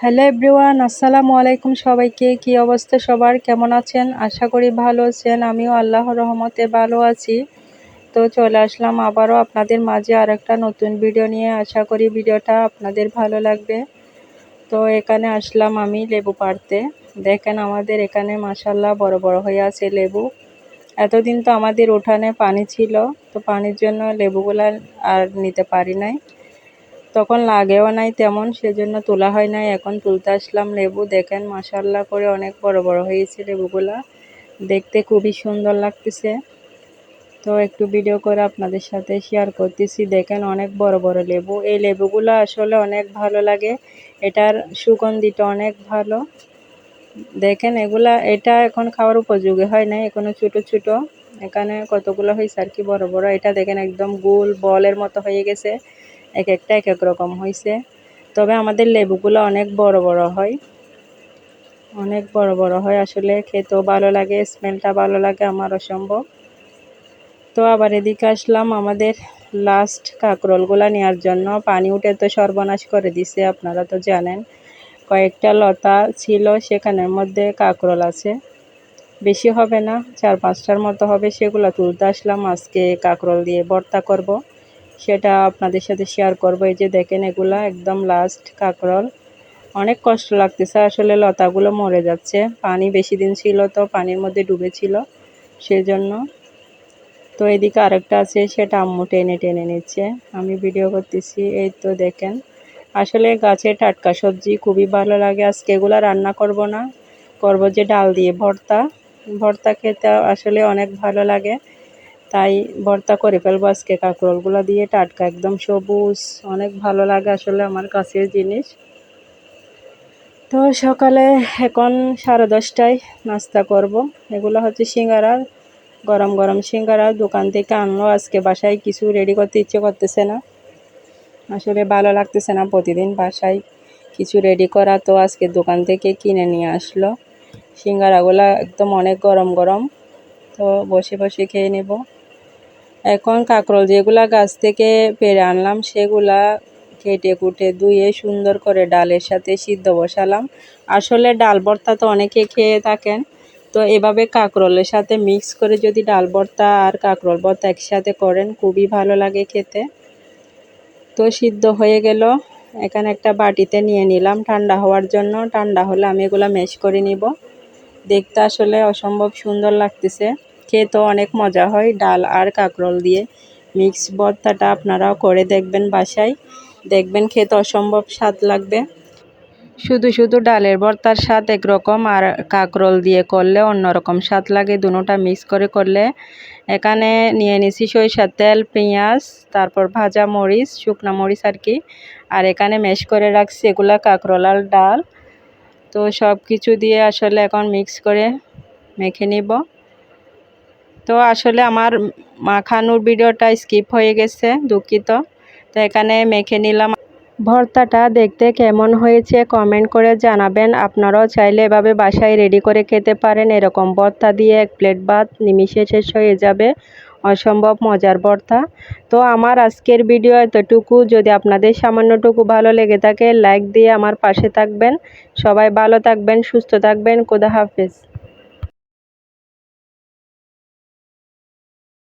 Hello everyone, আসসালামু আলাইকুম সবাইকে। কি অবস্থা সবার? কেমন আছেন? আশা করি ভালো আছেন। আমিও আল্লাহ রহমতে ভালো আছি। তো চলে আসলাম আবারও আপনাদের মাঝে আর একটা নতুন ভিডিও নিয়ে। আশা করি ভিডিওটা আপনাদের ভালো লাগবে। তো এখানে আসলাম আমি লেবু পাড়তে। দেখেন আমাদের এখানে মাসাল্লাহ বড় বড় হয়ে আছে লেবু। এতদিন তো আমাদের উঠানে পানি ছিল, তো পানির জন্য লেবুগুলা আর নিতে পারি নাই। তখন লাগেও নাই তেমন, সেজন্য তোলা হয় নাই। এখন তুলতে আসলাম লেবু। দেখেন মাসাল্লাহ করে অনেক বড় বড় হয়েছে লেবুগুলা। দেখতে খুবই সুন্দর লাগতেছে। তো একটু ভিডিও করে আপনাদের সাথে শেয়ার করতেছি। দেখেন, অনেক বড় বড় লেবু। এই লেবুগুলো আসলে অনেক ভালো লাগে। এটার সুগন্ধিটা অনেক ভালো। দেখেন, এগুলা, এটা এখন খাওয়ার উপযোগী হয় না এখনও ছোট ছোট। এখানে কতগুলো হয়েছে আর কি বড় বড়। এটা দেখেন, একদম গোল বলের মতো হয়ে গেছে। এক একটা এক এক রকম হয়েছে তবে আমাদের লেবুগুলো অনেক বড় বড় হয়। অনেক বড় বড় হয় আসলে, খেতেও ভালো লাগে, স্মেলটা ভালো লাগে, আমার অসম্ভব। তো আবার এদিকে আসলাম আমাদের লাস্ট কাঁকরোলগুলা নেওয়ার জন্য। পানি উঠে তো সর্বনাশ করে দিছে, আপনারা তো জানেন। কয়েকটা লতা ছিল, সেখানের মধ্যে কাঁকরোল আছে। বেশি হবে না, চার পাঁচটার মতো হবে, সেগুলো তুলতে আসলাম। আজকে কাঁকরোল দিয়ে ভর্তা করব। সেটা আপনাদের সাথে শেয়ার করব। এই যে দেখেন এগুলা একদম লাস্ট কাঁকরল। অনেক কষ্ট লাগতেছে, আসলে লতাগুলো মরে যাচ্ছে। পানি বেশি দিন ছিল তো পানির মধ্যে ডুবেছিল, সেজন্য। তো এদিকে আরেকটা আছে, সেটা আম্মু টেনে টেনে নিচ্ছে। আমি ভিডিও করতেছি, এই তো দেখেন। আসলে গাছে টাটকা সবজি খুবই ভালো লাগে। আজকে এগুলো রান্না করব না, করব যে ডাল দিয়ে ভর্তা। ভর্তা খেতে আসলে অনেক ভালো লাগে। তাই ভর্তা করে ফেলব আজকে। কাঁকরোলগুলো দিয়ে টাটকা একদম সবুজ, অনেক ভালো লাগে আসলে আমার কাছের জিনিস। তো সকালে এখন সাড়ে দশটায় নাস্তা করব। এগুলো হচ্ছে সিঙ্গারা, গরম গরম সিঙ্গারা। দোকান থেকে আনলো, আজকে বাসায় কিছু রেডি করতে ইচ্ছে করতেছে না। আসলে ভালো লাগতেছে না প্রতিদিন বাসায় কিছু রেডি করা। তো আজকে দোকান থেকে কিনে নিয়ে আসলো। সিঙ্গারাগুলো একদম অনেক গরম গরম। তো বসে বসে খেয়ে নেব। এখন কাঁকরোল যেগুলা গাছ থেকে পেরে আনলাম, সেগুলা কেটে কুটে ধুয়ে সুন্দর করে ডালের সাথে সিদ্ধ বসালাম। আসলে ডাল ভর্তা তো অনেকে খেয়ে থাকেন, তো এভাবে কাঁকরোলের সাথে মিক্স করে যদি ডাল ভর্তা আর কাঁকরোল ভর্তা একসাথে করেন, খুবই ভালো লাগে খেতে। তো সিদ্ধ হয়ে গেল। এখানে একটা বাটিতে নিয়ে নিলাম। ঠান্ডা হওয়ার জন্য ঠান্ডা হলে আমি এগুলো মেশ করে নিব। দেখতে আসলে অসম্ভব সুন্দর লাগতেছে। খেতেও অনেক মজা হয়, ডাল আর কাঁকরোল দিয়ে। মিক্স ভর্তাটা আপনারাও করে দেখবেন বাসায়। দেখবেন খেতে অসম্ভব স্বাদ লাগবে। শুধু শুধু ডালের ভর্তার স্বাদ একরকম আর কাঁকরোল দিয়ে করলে অন্যরকম স্বাদ লাগে। দুটোটা মিক্স করে করলে এখানে নিয়ে নিছি সরিষার তেল, পেঁয়াজ, তারপর ভাজা মরিচ, শুকনো মরিচ আর কি। আর এখানে মেশ করে রাখছি এগুলা কাঁকরোল আর ডাল। তো সব কিছু দিয়ে আসলে এখন মিক্স করে মেখে নিব। তো আসলে আমার মাখানোর ভিডিওটা স্কিপ হয়ে গেছে, দুঃখিত। তো এখানে মেখে নিলাম। ভর্তাটা দেখতে কেমন হয়েছে কমেন্ট করে জানাবেন। আপনারাও চাইলে এভাবে বাসায় রেডি করে খেতে পারেন। এরকম ভর্তা দিয়ে এক প্লেট ভাত নিমিশে শেষ হয়ে যাবে। অসম্ভব মজার ভর্তা। তো আমার আজকের ভিডিও এতটুকু। যদি আপনাদের সামান্যটুকু ভালো লেগে থাকে লাইক দিয়ে আমার পাশে থাকবেন। সবাই ভালো থাকবেন, সুস্থ থাকবেন। কোদা হাফেজ।